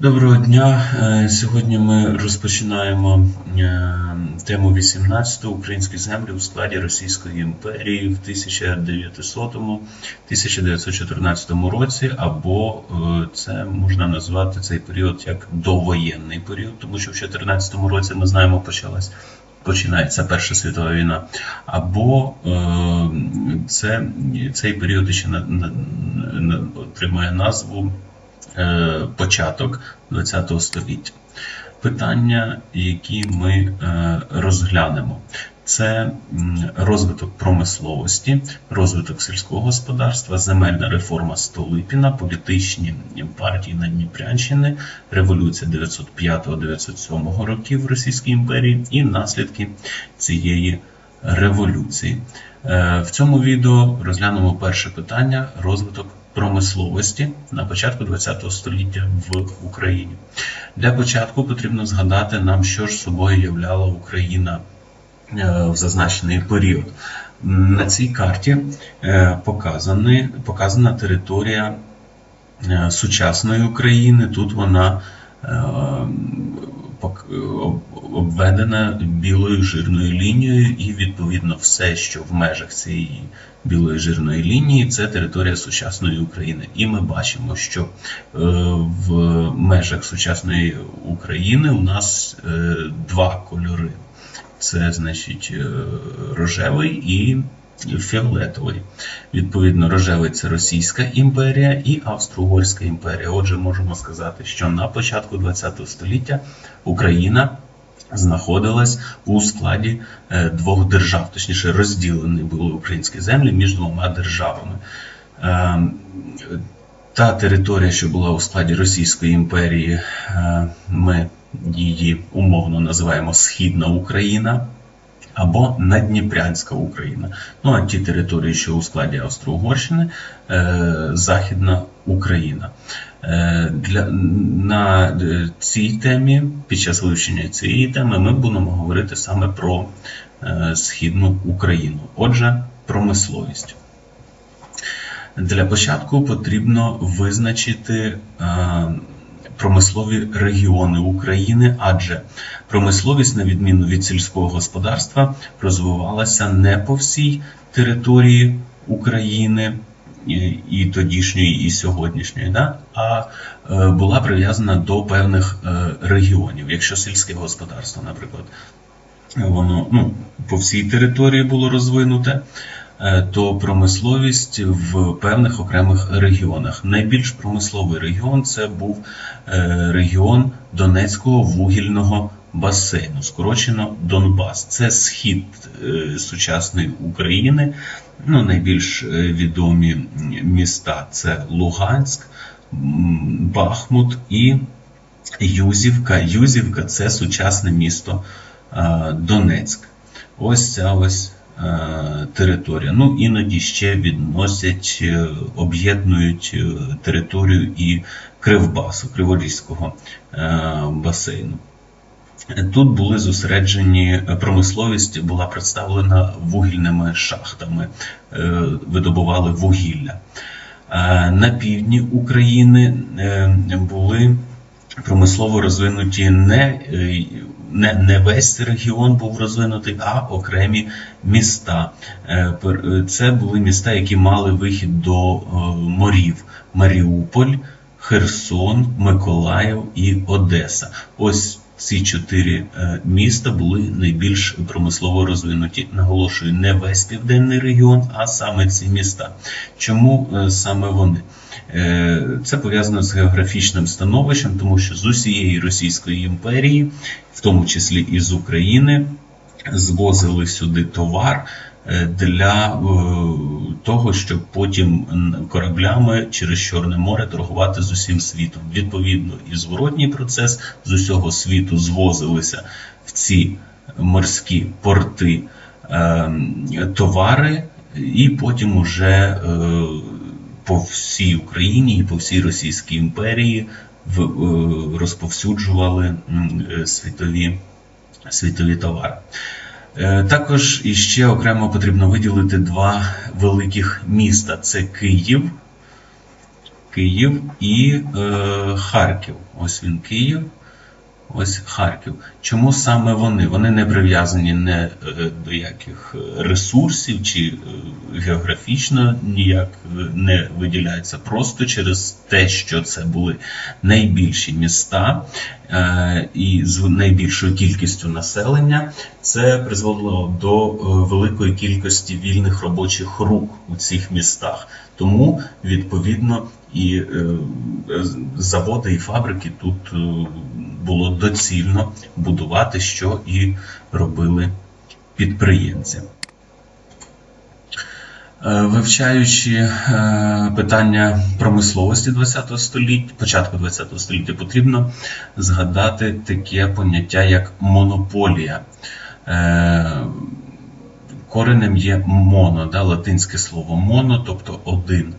Доброго дня. Е, Сьогодні ми розпочинаємо е, тему 18 Українські землі у складі Російської імперії в 1900-1914 році, або е, це можна назвати цей період як довоєнний період, тому що в 2014 році ми знаємо почалась. Починається Перша світова війна, або це, цей період ще на, на, на, отримує назву початок ХХ століття. Питання, які ми е, розглянемо, це розвиток промисловості, розвиток сільського господарства, земельна реформа Столипіна, політичні партії на Дніпрянщини, революція 905-907 років в Російській імперії і наслідки цієї революції. Е, В цьому відео розглянемо перше питання розвиток промисловості на початку ХХ століття в Україні. Для початку потрібно згадати нам, що ж собою являла Україна е, в зазначений період. На цій карті е, показані, показана територія е, сучасної України. Тут вона обведена білою жирною лінією, і відповідно все, що в межах цієї білої жирної лінії, це територія сучасної України. І ми бачимо, що е, в межах сучасної України у нас е, два кольори. Це значить е, рожевий і фіолетовий. Відповідно, рожевий це Російська імперія і Австро-Угорська імперія. Отже, можемо сказати, що на початку ХХ століття Україна знаходилась у складі е, двох держав, точніше, розділені були українські землі між двома державами. Е, Та територія, що була у складі Російської імперії, е, ми її умовно називаємо Східна Україна або Надніпрянська Україна. Ну а ті території, що у складі Австро-Угорщини, е, Західна Україна. Е, Для, на е, цій темі, під час вивчення цієї теми, ми будемо говорити саме про Східну Україну. Отже, промисловість. Для початку потрібно визначити промислові регіони України, адже промисловість, на відміну від сільського господарства, розвивалася не по всій території України і, тодішньої, і сьогоднішньої, да? а е, була прив'язана до певних е, регіонів. Якщо сільське господарство, наприклад, воно ну, по всій території було розвинуте, то промисловість в певних окремих регіонах. Найбільш промисловий регіон це був е, регіон Донецького вугільного басейну, скорочено Донбас. Це схід е, сучасної України. Ну, найбільш е, відомі міста це Луганськ, Бахмут і Юзівка. Юзівка це сучасне місто е, Донецьк. Ось ця ось е, територія. Ну, іноді ще відносять, е, об'єднують е, територію і Кривбасу, Криворізького е, басейну. Тут були зосереджені промисловість була представлена вугільними шахтами, е, видобували вугілля. Е, На півдні України е, були промислово розвинуті не, е, не, не весь регіон був розвинутий, а окремі міста. Е, е, Це були міста, які мали вихід до морів: Маріуполь, Херсон, Миколаїв і Одеса. Ось ці чотири е, міста були найбільш промислово розвинуті. Наголошую, не весь південний регіон, а саме ці міста. Чому е, саме вони? Е, Це пов'язано з географічним становищем, тому що з усієї Російської імперії, в тому числі і з України, звозили сюди товар для того, щоб потім кораблями через Чорне море торгувати з усім світом. Відповідно, і зворотній процес з усього світу звозилися в ці морські порти е, товари, і потім уже е, по всій Україні і по всій Російській імперії в, е, розповсюджували е, світові, світові товари. Е, Також іще окремо потрібно виділити два великих міста: це Київ Київ і е, Харків. Ось він Київ. Ось Харків. Чому саме вони? Вони не прив'язані не е, до яких ресурсів чи е, географічно ніяк е, не виділяються. Просто через те, що це були найбільші міста е, і з найбільшою кількістю населення, це призвело до е, великої кількості вільних робочих рук у цих містах. Тому відповідно і е, заводи і фабрики тут е, було доцільно будувати, що і робили підприємці. Е, Вивчаючи питання промисловості ХХ століття, початку ХХ століття, потрібно згадати таке поняття, як монополія. Е, Коренем є моно, да, латинське слово моно, тобто один.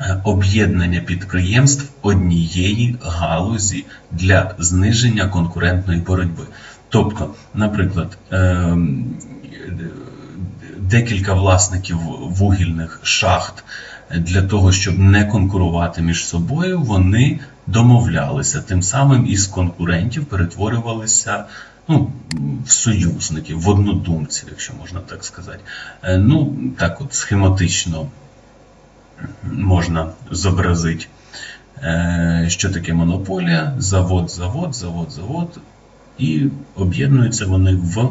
Е, Об'єднання підприємств однієї галузі для зниження конкурентної боротьби. Тобто, наприклад, ем, декілька власників вугільних шахт для того, щоб не конкурувати між собою, вони домовлялися. Тим самим із конкурентів перетворювалися ну, в союзників, в однодумців, якщо можна так сказати. Е, Ну, так от схематично можна зобразити, е, що таке монополія, завод, завод, завод, завод, і об'єднуються вони в е,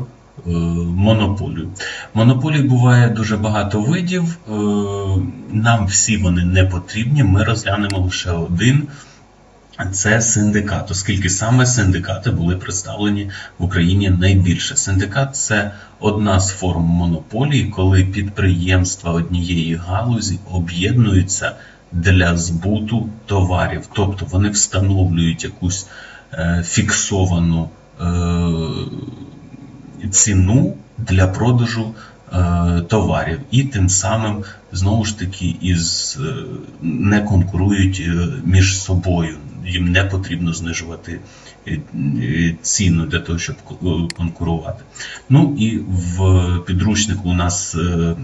монополію. Монополій буває дуже багато видів. Нам всі вони не потрібні. Ми розглянемо лише один. Це синдикат, оскільки саме синдикати були представлені в Україні найбільше. Синдикат це одна з форм монополії, коли підприємства однієї галузі об'єднуються для збуту товарів, тобто вони встановлюють якусь е, фіксовану е, ціну для продажу е, товарів, і тим самим знову ж таки із не конкурують між собою. Їм не потрібно знижувати е, е, ціну для того, щоб конкурувати. Ну і в підручнику у нас е,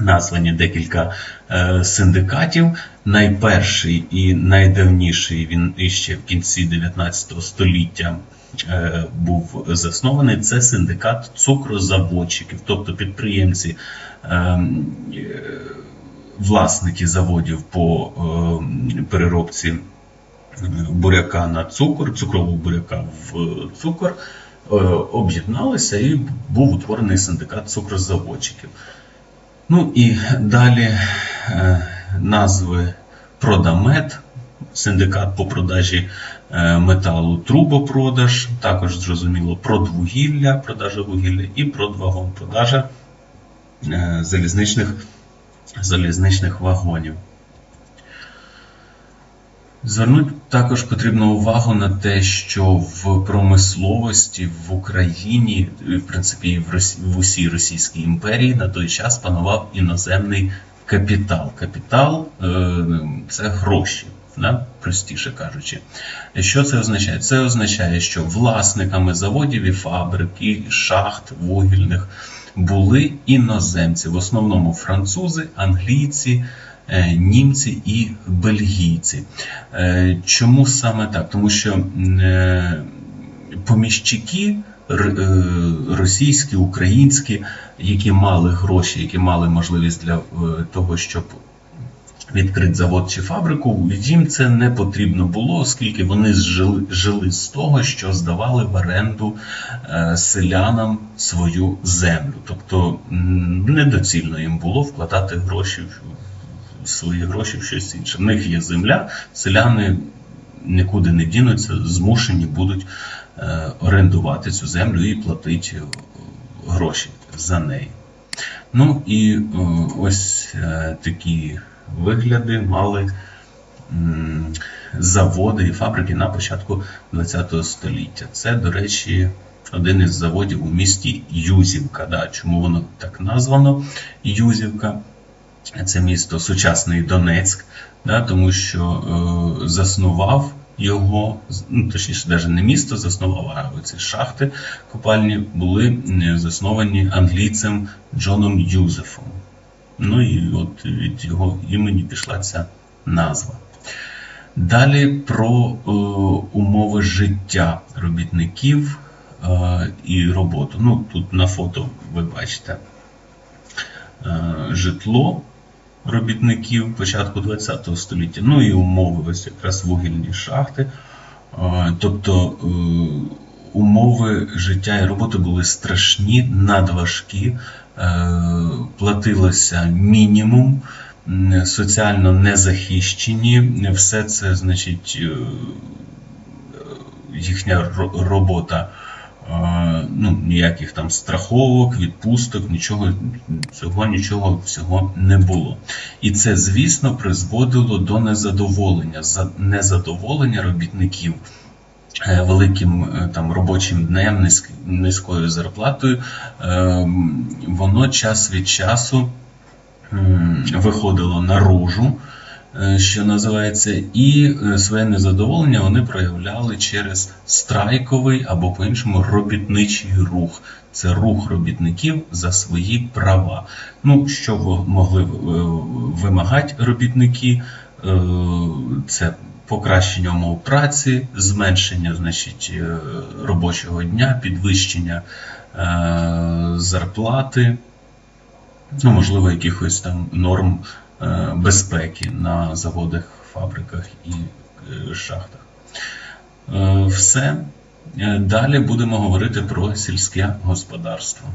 названі декілька е, синдикатів. Найперший і найдавніший він іще в кінці 19 століття е, був заснований. Це синдикат цукрозаводчиків, тобто підприємці. е, Власники заводів по е, переробці буряка на цукор, цукрового буряка в цукор, е, об'єдналися і був утворений синдикат цукрозаводчиків. Ну і далі е, назви Продамет, синдикат по продажі е, металу Трубопродаж, також зрозуміло Продвугілля, продажа вугілля і Продвагон, продажа залізничних, залізничних вагонів. Звернуть також потрібно увагу на те, що в промисловості в Україні, і, в принципі, і в, Росі... в усій Російській імперії на той час панував іноземний капітал. Капітал е, це гроші, да? простіше кажучи. Що це означає? Це означає, що власниками заводів і фабрик, і шахт вугільних були іноземці, в основному французи, англійці. Е, Німці і бельгійці. Е, Чому саме так? Тому що е, поміщики російські, українські, які мали гроші, які мали можливість для того, щоб відкрити завод чи фабрику, їм це не потрібно було, оскільки вони жили, жили з того, що здавали в оренду селянам свою землю. Тобто недоцільно їм було вкладати гроші в свої гроші в щось інше. В них є земля, селяни нікуди не дінуться, змушені будуть е, орендувати цю землю і платити е, гроші за неї. Ну і е, ось такі вигляди мали заводи і фабрики на початку ХХ століття. Це, до речі, один із заводів у місті Юзівка. Да? Чому воно так названо Юзівка? Це місто сучасний Донецьк, да, тому що е, заснував його, ну, точніше, навіть не місто заснував, а ці шахти копальні були е, засновані англійцем Джоном Юзефом. Ну і от від його імені пішла ця назва. Далі про е, умови життя робітників е, і роботу. Ну, тут на фото ви бачите е, житло робітників початку ХХ століття, ну і умови, ось якраз вугільні шахти. Тобто е, умови життя і роботи були страшні, надважкі, е, платилося мінімум, соціально незахищені. Все це, значить, е, їхня робота. Ну, ніяких там страховок, відпусток, нічого цього, нічого всього не було. І це, звісно, призводило до незадоволення. За незадоволення робітників е, великим е, там робочим днем, низькою зарплатою, е, воно час від часу виходило наружу, що називається, і е, своє незадоволення вони проявляли через страйковий або по-іншому робітничий рух. Це рух робітників за свої права. Ну, що могли е, вимагати робітники? Е, Це покращення умов праці, зменшення значить, е, робочого дня, підвищення е, зарплати, ну, можливо, якихось там норм е, безпеки на заводах, фабриках і е, шахтах. Е, Все. Е, Далі будемо говорити про сільське господарство.